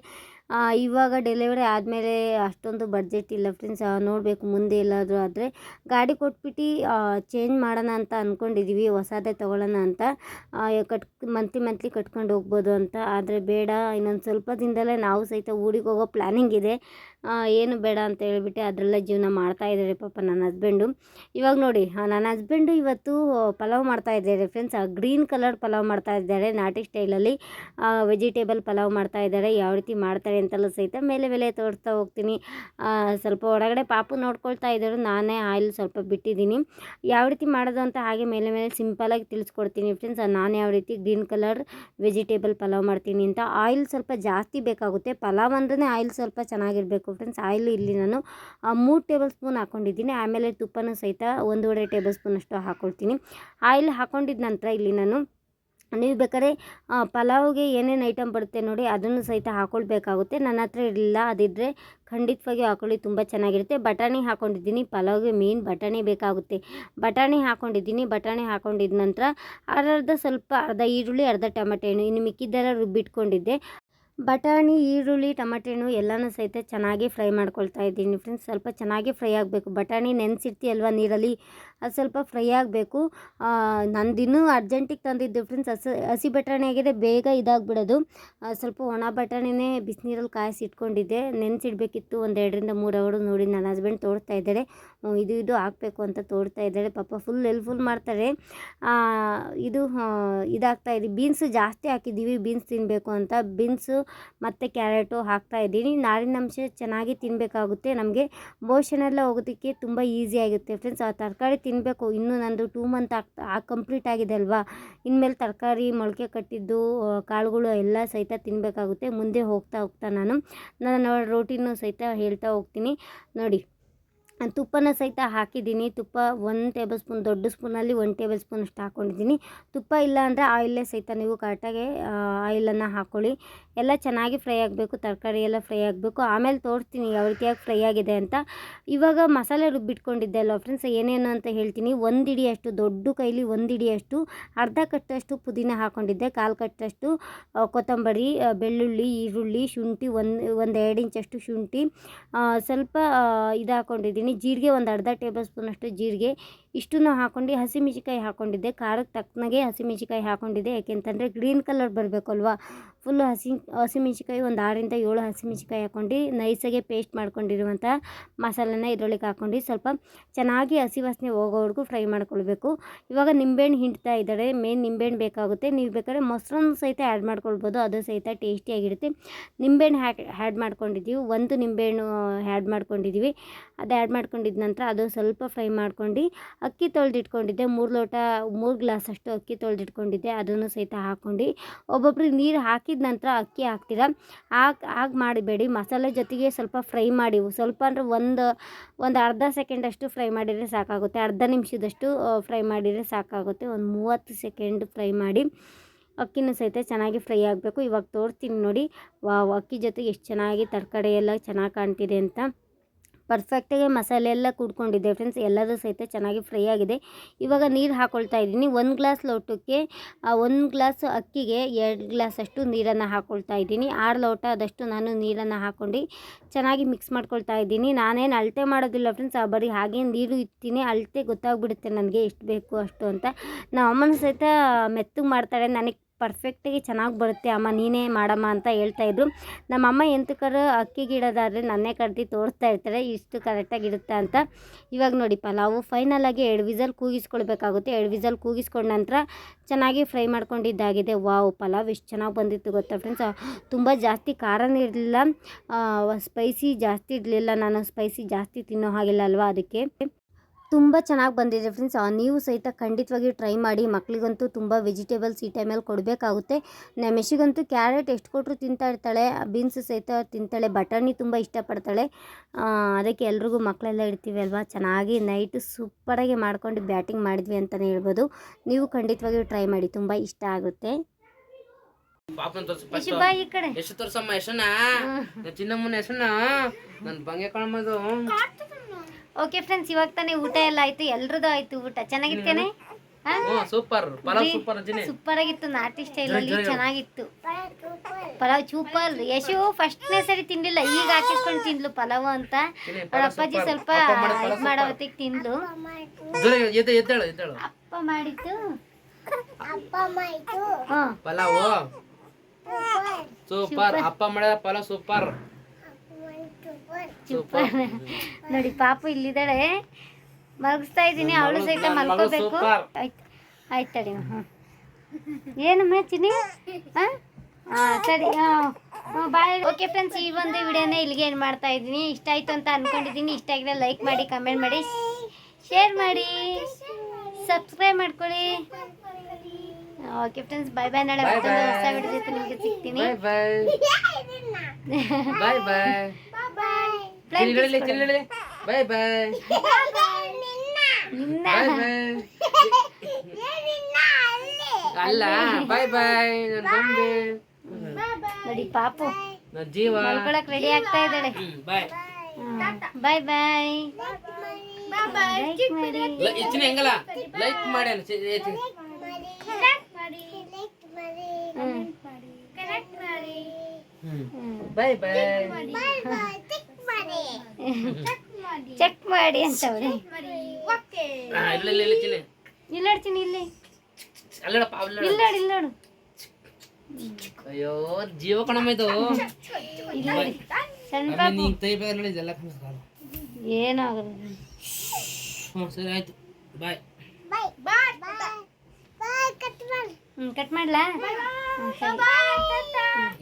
A: ಇವಾಗ ಡೆಲಿವರಿ ಆದಮೇಲೆ ಅಷ್ಟೊಂದು ಬಡ್ಜೆಟ್ ಇಲ್ಲ ಫ್ರೆಂಡ್ಸ್ ನೋಡಬೇಕು ಮುಂದೆ ಎಲ್ಲಾದರೂ ಆದರೆ ಗಾಡಿ ಕೊಟ್ಬಿಟ್ಟು ಚೇಂಜ್ ಮಾಡೋಣ ಅಂತ ಅಂದ್ಕೊಂಡಿದ್ದೀವಿ ಹೊಸದೇ ತೊಗೊಳ್ಳೋಣ ಅಂತ. ಕಟ್ ಮಂತ್ಲಿ ಮಂತ್ಲಿ ಕಟ್ಕೊಂಡು ಹೋಗ್ಬೋದು ಅಂತ. ಆದರೆ ಬೇಡ, ಇನ್ನೊಂದು ಸ್ವಲ್ಪ ದಿನದಲ್ಲೇ ನಾವು ಸಹಿತ ಊರಿಗೆ ಹೋಗೋ ಪ್ಲ್ಯಾನಿಂಗ್ ಇದೆ. ಏನು ಬೇಡ ಅಂತ ಹೇಳ್ಬಿಟ್ಟು ಅದರಲ್ಲೇ ಜೀವನ ಮಾಡ್ತಾ ಇದ್ದಾರೆ ಪಾಪ ನನ್ನ ಹಸ್ಬೆಂಡು ಇವಾಗ ನೋಡಿ ನನ್ನ ಹಸ್ಬೆಂಡು ಇವತ್ತು ಪಲಾವ್ ಮಾಡ್ತಾ ಇದ್ದಾರೆ ಫ್ರೆಂಡ್ಸ್ ಗ್ರೀನ್ ಕಲರ್ ಪಲಾವ್ ಮಾಡ್ತಾ ಇದ್ದಾರೆ, ನಾಟಿ ಸ್ಟೈಲಲ್ಲಿ ವೆಜಿಟೇಬಲ್ ಪಲಾವ್ ಮಾಡ್ತಾ ಇದ್ದಾರೆ, ಯಾವ ರೀತಿ ಮಾಡ್ತಾರೆ ಅಂತಲೂ ಸಹಿತ ಮೇಲೆ ಮೇಲೆ ತೋರಿಸ್ತಾ ಹೋಗ್ತೀನಿ. ಸ್ವಲ್ಪ ಒಳಗಡೆ ಪಾಪು ನೋಡ್ಕೊಳ್ತಾ ಇದ್ದರು. ನಾನೇ ಆಯಿಲ್ ಸ್ವಲ್ಪ ಬಿಟ್ಟಿದ್ದೀನಿ. ಯಾವ ರೀತಿ ಮಾಡೋದು ಅಂತ ಹಾಗೆ ಮೇಲೆ ಮೇಲೆ ಸಿಂಪಲಾಗಿ ತಿಳಿಸ್ಕೊಡ್ತೀನಿ ಫ್ರೆಂಡ್ಸ್. ನಾನು ಯಾವ ರೀತಿ ಗ್ರೀನ್ ಕಲರ್ ವೆಜಿಟೇಬಲ್ ಪಲಾವ್ ಮಾಡ್ತೀನಿ ಅಂತ. ಆಯಿಲ್ ಸ್ವಲ್ಪ ಜಾಸ್ತಿ ಬೇಕಾಗುತ್ತೆ. ಪಲಾವ್ ಅಂದ್ರೆ ಆಯಿಲ್ ಸ್ವಲ್ಪ ಚೆನ್ನಾಗಿರಬೇಕು ಫ್ರೆಂಡ್ಸ್. ಆಯಿಲ್ ಇಲ್ಲಿ ನಾನು ಮೂರು ಟೇಬಲ್ ಸ್ಪೂನ್ ಹಾಕ್ಕೊಂಡಿದ್ದೀನಿ ಆಮೇಲೆ ತುಪ್ಪನೂ ಸಹಿತ ಒಂದೂವರೆ ಟೇಬಲ್ ಸ್ಪೂನ್ ಅಷ್ಟು ಹಾಕ್ಕೊಳ್ತೀನಿ ಆಯಿಲ್ ಹಾಕ್ಕೊಂಡಿದ್ದ ನಂತರ ಇಲ್ಲಿ ನಾನು ನೀವು ಬೇಕಾದ್ರೆ ಪಲಾವ್ಗೆ ಏನೇನು ಐಟಮ್ ಬರುತ್ತೆ ನೋಡಿ, ಅದನ್ನು ಸಹಿತ ಹಾಕ್ಕೊಳ್ಬೇಕಾಗುತ್ತೆ ನನ್ನ ಹತ್ರ ಇರಲಿಲ್ಲ ಅದಿದ್ದರೆ ಖಂಡಿತವಾಗಿ ಹಾಕೊಳ್ಳಿ, ತುಂಬ ಚೆನ್ನಾಗಿರುತ್ತೆ. ಬಟಾಣಿ ಹಾಕ್ಕೊಂಡಿದ್ದೀನಿ ಪಲಾವ್ಗೆ ಮೇನ್ ಬಟಾಣಿ ಬೇಕಾಗುತ್ತೆ. ಬಟಾಣಿ ಹಾಕ್ಕೊಂಡಿದ್ದೀನಿ ಬಟಾಣಿ ಹಾಕ್ಕೊಂಡಿದ್ದ ನಂತರ ಅರ್ಧ ಸ್ವಲ್ಪ ಅರ್ಧ ಈರುಳ್ಳಿ, ಅರ್ಧ ಟೊಮೆಟೊ ಹಣ್ಣು ಇನ್ನು ಮಿಕ್ಕಿದ್ದೆಲ್ಲ ರುಬ್ಬಿಟ್ಕೊಂಡಿದ್ದೆ. ಬಟಾಣಿ, ಈರುಳ್ಳಿ, ಟಮಟೆ ಹಣ್ಣು ಎಲ್ಲನೂ ಸಹಿತ ಚೆನ್ನಾಗಿ ಫ್ರೈ ಮಾಡ್ಕೊಳ್ತಾ ಇದ್ದೀನಿ ಫ್ರೆಂಡ್ಸ್ ಸ್ವಲ್ಪ ಚೆನ್ನಾಗಿ ಫ್ರೈ ಆಗಬೇಕು. ಬಟಾಣಿ ನೆನೆಸಿರ್ತೀಯಲ್ವ ನೀರಲ್ಲಿ? ಅದು ಸ್ವಲ್ಪ ಫ್ರೈ ಆಗಬೇಕು. ನಂದಿನ್ನೂ ಅರ್ಜೆಂಟಿಗೆ ತಂದಿದ್ದು ಫ್ರೆಂಡ್ಸ್ ಹಸಿ ಹಸಿ ಬಟಾಣಿ ಆಗಿದೆ ಬೇಗ ಇದಾಗ್ಬಿಡೋದು. ಸ್ವಲ್ಪ ಒಣ ಬಟಾಣಿನೇ ಬಿಸಿನೀರಲ್ಲಿ ಕಾಯಿಸಿ ಇಟ್ಕೊಂಡಿದ್ದೆ ನೆನೆಸಿಡ್ಬೇಕಿತ್ತು. ಒಂದು ಎರಡರಿಂದ ಮೂರು ಅವರು ನೋಡಿ ನನ್ನ ಹಸ್ಬೆಂಡ್ ತೋರ್ತಾ ಇದ್ದಾರೆ ಇದು ಇದು ಹಾಕಬೇಕು ಅಂತ ತೋಡ್ತಾ ಇದ್ದಾರೆ ಪಾಪ ಫುಲ್ ಫುಲ್ ಮಾಡ್ತಾರೆ. ಇದು ಇದಾಗ್ತಾ ಇದೆ. ಬೀನ್ಸು ಜಾಸ್ತಿ ಹಾಕಿದ್ದೀವಿ. ಬೀನ್ಸ್ ತಿನ್ನಬೇಕು ಅಂತ. ಬೀನ್ಸು ಮತ್ತು ಕ್ಯಾರೆಟು ಹಾಕ್ತಾ ಇದ್ದೀನಿ. ನಾರಿನಂಶ ಚೆನ್ನಾಗಿ ತಿನ್ನಬೇಕಾಗುತ್ತೆ ನಮಗೆ ಮೋಷನೆಲ್ಲ ಹೋಗೋದಕ್ಕೆ ತುಂಬ ಈಸಿ ಆಗುತ್ತೆ ಫ್ರೆಂಡ್ಸ್. ಆ ತರಕಾರಿ ತಿನ್ನಬೇಕು ಇನ್ನೂ ನಂದು ಟೂ ಮಂತ್ ಆಗ್ತಾ ಕಂಪ್ಲೀಟ್ ಆಗಿದೆ ಅಲ್ವಾ? ಇನ್ಮೇಲೆ ತರಕಾರಿ ಮೊಳಕೆ ಕಟ್ಟಿದ್ದು ಕಾಳುಗಳು ಎಲ್ಲ ಸಹಿತ ತಿನ್ನಬೇಕಾಗುತ್ತೆ ಮುಂದೆ ಹೋಗ್ತಾ ಹೋಗ್ತಾ ನಾನು. ನನ್ನ ರೋಟೀನು ಸಹಿತ ಹೇಳ್ತಾ ಹೋಗ್ತೀನಿ. ನೋಡಿ. ತುಪ್ಪನ ಸಹಿತ ಹಾಕಿದ್ದೀನಿ. ತುಪ್ಪ ಒಂದು ಟೇಬಲ್ ಸ್ಪೂನ್, ದೊಡ್ಡ ಸ್ಪೂನಲ್ಲಿ ಒಂದು ಟೇಬಲ್ ಸ್ಪೂನ್ ಅಷ್ಟು ಹಾಕ್ಕೊಂಡಿದ್ದೀನಿ ತುಪ್ಪ ಇಲ್ಲ ಅಂದರೆ ಆಯಿಲ್ಲೇ ಸಹಿತ ನೀವು ಕರೆಕ್ಟಾಗಿ ಆಯಿಲನ್ನು ಹಾಕ್ಕೊಳ್ಳಿ ಎಲ್ಲ ಚೆನ್ನಾಗಿ ಫ್ರೈ ಆಗಬೇಕು, ತರಕಾರಿ ಎಲ್ಲ ಫ್ರೈ ಆಗಬೇಕು. ಆಮೇಲೆ ತೋರಿಸ್ತೀನಿ ಯಾವ ರೀತಿಯಾಗಿ ಫ್ರೈ ಆಗಿದೆ ಅಂತ. ಇವಾಗ ಮಸಾಲೆ ರುಬ್ಬಿಟ್ಕೊಂಡಿದ್ದೆ ಅಲ್ಲ ಫ್ರೆಂಡ್ಸ್ ಏನೇನು ಅಂತ ಹೇಳ್ತೀನಿ. ಒಂದು ಹಿಡಿಯಷ್ಟು ದೊಡ್ಡ ಕೈಲಿ ಒಂದು ಹಿಡಿಯಷ್ಟು ಅರ್ಧ ಕಟ್ಟಷ್ಟು ಪುದೀನ ಹಾಕ್ಕೊಂಡಿದ್ದೆ ಕಾಲು ಕಟ್ಟಷ್ಟು ಕೊತ್ತಂಬರಿ ಬೆಳ್ಳುಳ್ಳಿ, ಈರುಳ್ಳಿ, ಶುಂಠಿ, ಒಂದು ಒಂದು ಎರಡು ಇಂಚಷ್ಟು ಶುಂಠಿ ಸ್ವಲ್ಪ ಇದು ಹಾಕ್ಕೊಂಡಿದ್ದೀನಿ ಜೀರಿಗೆ ಒಂದು ಅರ್ಧ ಟೇಬಲ್ ಸ್ಪೂನಷ್ಟು ಜೀರಿಗೆ, ಇಷ್ಟನ್ನು ಹಾಕ್ಕೊಂಡು ಹಸಿಮೆಣ್ಸಿಕಾಯಿ ಹಾಕ್ಕೊಂಡಿದ್ದೆ ಖಾರಕ್ಕೆ ತಕ್ಕನಾಗೆ ಹಸಿಮೆಣ್ಸಿಕಾಯಿ ಹಾಕ್ಕೊಂಡಿದ್ದೆ ಯಾಕೆಂತಂದರೆ ಗ್ರೀನ್ ಕಲರ್ ಬರಬೇಕಲ್ವಾ? ಫುಲ್ಲು ಹಸಿ ಹಸಿಮೆಣ್ಸಿಕಾಯಿ ಒಂದು ಆರರಿಂದ ಏಳು ಹಸಿಮೆಣ್ಸಿಕಾಯಿ ಹಾಕ್ಕೊಂಡು ನೈಸಾಗೆ ಪೇಸ್ಟ್ ಮಾಡ್ಕೊಂಡಿರುವಂಥ ಮಸಾಲೆನ ಇದರೊಳಗೆ ಹಾಕ್ಕೊಂಡು ಸ್ವಲ್ಪ ಚೆನ್ನಾಗಿ ಹಸಿ ವಾಸನೆ ಹೋಗೋವರೆಗೂ ಫ್ರೈ ಮಾಡ್ಕೊಳ್ಬೇಕು. ಇವಾಗ ನಿಂಬೆಹಣ್ಣು ಹಿಂಡ್ತಾ ಇದ್ದಾರೆ. ಮೇನ್ ನಿಂಬೆಹಣ್ಣು ಬೇಕಾಗುತ್ತೆ. ನೀವು ಬೇಕಾದ್ರೆ ಮೊಸರನ್ನು ಸಹಿತ ಆ್ಯಡ್ ಮಾಡ್ಕೊಳ್ಬೋದು. ಅದು ಸಹಿತ ಟೇಸ್ಟಿಯಾಗಿರುತ್ತೆ ನಿಂಬೆಹಣ್ಣು ಹ್ಯಾಡ್ ಮಾಡ್ಕೊಂಡಿದ್ದೀವಿ. ಒಂದು ನಿಂಬೆಹಣ್ಣು ಆ್ಯಡ್ ಮಾಡ್ಕೊಂಡಿದ್ದೀವಿ. ಅದು ಆ್ಯಡ್ ಮಾಡ್ಕೊಂಡಿದ್ದ ನಂತರ ಅದು ಸ್ವಲ್ಪ ಫ್ರೈ ಮಾಡ್ಕೊಂಡು ಅಕ್ಕಿ ತೊಳೆದಿಟ್ಕೊಂಡಿದ್ದೆ. ಮೂರು ಲೋಟ, ಮೂರು ಗ್ಲಾಸ್ ಅಷ್ಟು ಅಕ್ಕಿ ತೊಳೆದಿಟ್ಕೊಂಡಿದ್ದೆ. ಅದನ್ನು ಸಹಿತ ಹಾಕ್ಕೊಂಡು ಒಬ್ಬೊಬ್ರಿಗೆ ನೀರು ಹಾಕಿದ ನಂತರ ಅಕ್ಕಿ ಹಾಕ್ತೀರ? ಹಾಕಿ, ಹಾಗೆ ಮಾಡಬೇಡಿ. ಮಸಾಲೆ ಜೊತೆಗೆ ಸ್ವಲ್ಪ ಫ್ರೈ ಮಾಡಿ, ಸ್ವಲ್ಪ ಅಂದರೆ ಒಂದು ಒಂದು ಅರ್ಧ ಸೆಕೆಂಡಷ್ಟು ಫ್ರೈ ಮಾಡಿದರೆ ಸಾಕಾಗುತ್ತೆ. ಅರ್ಧ ನಿಮಿಷದಷ್ಟು ಫ್ರೈ ಮಾಡಿದರೆ ಸಾಕಾಗುತ್ತೆ. ಒಂದು ಮೂವತ್ತು ಸೆಕೆಂಡ್ ಫ್ರೈ ಮಾಡಿ ಅಕ್ಕಿನೂ ಸಹಿತ ಚೆನ್ನಾಗಿ ಫ್ರೈ ಆಗಬೇಕು. ಇವಾಗ ತೋರಿಸ್ತೀನಿ ನೋಡಿ. ವಾ ಅಕ್ಕಿ ಜೊತೆಗೆ ಎಷ್ಟು ಚೆನ್ನಾಗಿ ತರಕಾರಿ ಎಲ್ಲ ಚೆನ್ನಾಗಿ ಕಾಣ್ತಿದೆ ಅಂತ. ಪರ್ಫೆಕ್ಟಾಗಿ ಮಸಾಲೆ ಎಲ್ಲ ಕೂಡ್ಕೊಂಡಿದೆ ಫ್ರೆಂಡ್ಸ್ ಎಲ್ಲದೂ ಸಹಿತ ಚೆನ್ನಾಗಿ ಫ್ರೈ ಆಗಿದೆ. ಇವಾಗ ನೀರು ಹಾಕ್ಕೊಳ್ತಾ ಇದ್ದೀನಿ. ಒಂದು ಗ್ಲಾಸ್ ಲೋಟಕ್ಕೆ ಒಂದು ಗ್ಲಾಸ್ ಅಕ್ಕಿಗೆ ಎರಡು ಗ್ಲಾಸಷ್ಟು ನೀರನ್ನು ಹಾಕ್ಕೊಳ್ತಾ ಇದ್ದೀನಿ. ಆರು ಲೋಟ ಆದಷ್ಟು ನಾನು ನೀರನ್ನು ಹಾಕ್ಕೊಂಡು ಚೆನ್ನಾಗಿ ಮಿಕ್ಸ್ ಮಾಡ್ಕೊಳ್ತಾ ಇದ್ದೀನಿ. ನಾನೇನು ಅಳತೆ ಮಾಡೋದಿಲ್ಲ ಫ್ರೆಂಡ್ಸ್ ಬರೀ ಹಾಗೆ ನೀರು ಇತ್ತೀನಿ ಅಳತೆ ಗೊತ್ತಾಗ್ಬಿಡುತ್ತೆ ನನಗೆ. ಎಷ್ಟು ಬೇಕು ಅಷ್ಟು ಅಂತ. ನಮ್ಮ ಅಮ್ಮನ ಸಹಿತ ಮೆತ್ತಗೆ ಮಾಡ್ತಾಳೆ. ನನಗೆ ಪರ್ಫೆಕ್ಟಾಗಿ ಚೆನ್ನಾಗಿ ಬರುತ್ತೆ. ಅಮ್ಮ ನೀನೇ ಮಾಡಮ್ಮ ಅಂತ ಹೇಳ್ತಾಯಿದ್ರು ನಮ್ಮಮ್ಮ ಎಂತಕರು ಅಕ್ಕಿ ಗಿಡದಾದರೆ ನನ್ನೇ ಕಡ್ದು ತೋರಿಸ್ತಾ ಇರ್ತಾರೆ. ಇಷ್ಟು ಕರೆಕ್ಟಾಗಿರುತ್ತೆ ಅಂತ. ಇವಾಗ ನೋಡಿ ಪಲಾವು ಫೈನಲಾಗಿ ಎರಡು ವಿಸಲ್ ಕೂಗಿಸ್ಕೊಳ್ಬೇಕಾಗುತ್ತೆ. ಎರಡು ವಿಸಲ್ ಕೂಗಿಸ್ಕೊಂಡ ನಂತರ ಚೆನ್ನಾಗಿ ಫ್ರೈ ಮಾಡ್ಕೊಂಡಿದ್ದಾಗಿದೆ. ವಾವ್, ಪಲಾವ್ ಎಷ್ಟು ಚೆನ್ನಾಗಿ ಬಂದಿತ್ತು ಗೊತ್ತಾ ಫ್ರೆಂಡ್ಸ್ ತುಂಬ ಜಾಸ್ತಿ ಖಾರನೂ ಇರಲಿಲ್ಲ. ಸ್ಪೈಸಿ ಜಾಸ್ತಿ ಇರಲಿಲ್ಲ. ನಾನು ಸ್ಪೈಸಿ ಜಾಸ್ತಿ ತಿನ್ನೋ ಹಾಗಿಲ್ಲ ಅಲ್ವಾ ಅದಕ್ಕೆ. ತುಂಬ ಚೆನ್ನಾಗಿ ಬಂದಿದೆ ಫ್ರೆಂಡ್ಸ್ ನೀವು ಸಹಿತ ಖಂಡಿತವಾಗಿಯೂ ಟ್ರೈ ಮಾಡಿ. ಮಕ್ಕಳಿಗಂತೂ ತುಂಬ ವೆಜಿಟೇಬಲ್ಸ್ ಈ ಟೈಮಲ್ಲಿ ಕೊಡಬೇಕಾಗುತ್ತೆ. ಮೆಶಿಗಂತೂ ಕ್ಯಾರೆಟ್ ಎಷ್ಟು ಕೊಟ್ಟರು ತಿಂತಾ ಇರ್ತಾಳೆ. ಬೀನ್ಸ್ ಸಹಿತ ತಿಂತಾಳೆ. ಬಟಾಣಿ ತುಂಬ ಇಷ್ಟಪಡ್ತಾಳೆ. ಅದಕ್ಕೆ ಎಲ್ರಿಗೂ ಮಕ್ಕಳೆಲ್ಲ ಇಡ್ತೀವಿ ಅಲ್ವಾ? ಚೆನ್ನಾಗಿ ನೈಟು ಸೂಪರಾಗಿ ಮಾಡ್ಕೊಂಡು ಬ್ಯಾಟಿಂಗ್ ಮಾಡಿದ್ವಿ ಅಂತಲೇ ಹೇಳ್ಬೋದು. ನೀವು ಖಂಡಿತವಾಗಿಯೂ ಟ್ರೈ ಮಾಡಿ. ತುಂಬ ಇಷ್ಟ ಆಗುತ್ತೆ.
B: ಎಷ್ಟು ತೋರ್ಸಮ್ಮ ಯಶನ? ಚಿನ್ನಮ್ಮನ ಯಶನ? ನನ್ ಬಂಗೆ ಕಣಮ್ಮದು
A: ಓಕೆ ಫ್ರೆಂಡ್ಸ್ ಇವಾಗ ತಾನೇ ಊಟ ಎಲ್ಲ ಆಯ್ತು ಎಲ್ರದ್ದು ಆಯ್ತು ಊಟ. ಚೆನ್ನಾಗಿತ್ತೇನೆ
B: ಸೂಪರ್. ಪಲಾವ್ ಸೂಪರ್
A: ಆಗಿತ್ತು ನಾಟಿ ಸ್ಟೈಲ್ ಅಲ್ಲಿ ಚೆನ್ನಾಗಿತ್ತು. ಪಲಾವ್ ಸೂಪರ್. ಯಶು ಫಸ್ಟ್ನೇ ಸರಿ ತಿನ್ಲಿಲ್ಲ ಈಗ ಹಾಕಿಸ್ಕೊಂಡು ತಿಂದ್ಲು ಪಲಾವ್ ಅಂತ. ಅವ್ರ ಅಪ್ಪಾಜಿ ಸ್ವಲ್ಪ ಇದು ಮಾಡೋ ಹೊತ್ತಿಗೆ ತಿಂದ್ಲು.
B: ಎದ್ದೇಳು ಎದ್ದೇಳು.
A: ಅಪ್ಪ ಮಾಡಿತ್ತು ಹಾ
B: ಪಲಾವ್. ಸೂಪರ್. ಅಪ್ಪ ಮಾಡಿದ ಪಲಾವ್ ಸೂಪರ್.
A: ನೋಡಿ ಪಾಪು ಇಲ್ಲಿದ್ದಾಳೆ. ಮಲಗಿಸ್ತಾ ಇದ್ದೀನಿ ಅವಳು ಸಹಿತ ಮಲ್ಕೋಬೇಕು. ಆಯ್ತು ಆಯ್ತು ತಡಿ ಹ್ಞೂ ಏನಮ್ಮ ಚಿನ್ನಿ? ಹಾಂ? ಹಾಂ ಸರಿ ಹಾಂ ಬಾಯ್. ಓಕೆ ಫ್ರೆಂಡ್ಸ್ ಈ ಒಂದು ವಿಡಿಯೋನ ಇಲ್ಲಿಗೆ ಏನು ಮಾಡ್ತಾ ಇದ್ದೀನಿ? ಇಷ್ಟ ಆಯಿತು ಅಂತ ಅಂದ್ಕೊಂಡಿದ್ದೀನಿ ಇಷ್ಟ ಆಗಿದ್ರೆ ಲೈಕ್ ಮಾಡಿ ಕಮೆಂಟ್ ಮಾಡಿ ಶೇರ್ ಮಾಡಿ. ಸಬ್ಸ್ಕ್ರೈಬ್ ಮಾಡ್ಕೊಳ್ಳಿ. ಓಕೆ ಫ್ರೆಂಡ್ಸ್ ಬಾಯ್ ಬಾಯ್ ನಾಳೆ. ಹೊಸ ವಿಡಿಯೋ ಜೊತೆ ನಿಮಗೆ ಸಿಗ್ತೀನಿ.
B: ಬಾಯ್ ಬಾಯ್ ಬಾಯ್ ಬಾಯ್ ಬಾಯ್ ಬಾಯ್ ಅಲ್ಲ ಬಾಯ್ ಬಾಯ್
A: ನೋಡಿ ಪಾಪು.
B: ಜೀವ.
A: ಮಲ್ಕೊಳಕ್ ರೆಡಿ ಆಗ್ತಾ ಇದ್ದಾಳೆ.
B: ಬಾಯ್
A: ಬಾಯ್ ಬಾಯ್ ಲೈಕ್ ಮಾಡಿ.
B: ಹೆಂಗಲ್ಲ? ಲೈಕ್ ಬಾಯ್ ಬಾಯ್
A: ಚೆಕ್ ಮಾಡಿ ಅಂತ ಅವ್ರೆ
B: ಹಾ, ಇಲ್ಲ ಇಲ್ಲ ಇಲ್ಲ ಚಿನ್ನಿ
A: ಇಲ್ಲಾಡ್ತೀನಿ ಇಲ್ಲಿ.
B: ಅಲ್ಲಡ
A: ಇಲ್ಲಾಡು ಇಲ್ಲಾಡು.
B: ಅಯ್ಯೋ ಜೀವ ಕಣಮ್ಮ ಇದು.
A: ಇಲ್ಲ ಸಣ್ಣ
B: ಆಮೇಲೆ
A: ಪಾಪು.
B: ನೀನ್ ತೈ ಬೇರೆ ನೋಡಿ ಇದೆಲ್ಲ ಕಾಣಿಸ್ತಾವ
A: ಏನೂ ಆಗಲ್ಲ
B: ಹ್ಞೂ ಸರಿ ಆಯ್ತು. ಬಾಯ್
A: ಹ್ಞೂ ಕಟ್ ಮಾಡ್ಲಾ? ಸರಿ.